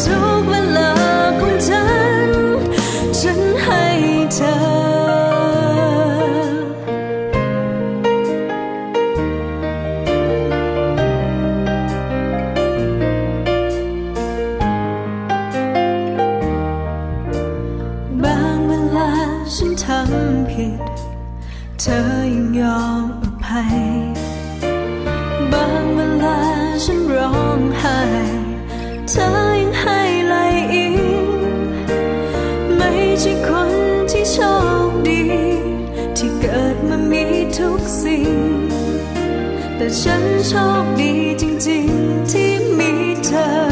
ทุกเวลาของฉัน ฉันให้เธอ บางเวลาฉันทำผิด เธอยังยอมอภัย บางเวลาฉันร้องไห้เธอ ใช่คนที่โชคดี ที่เกิดมามีทุกสิ่ง แต่ฉันโชคดีจริง ๆ ที่มีเธอ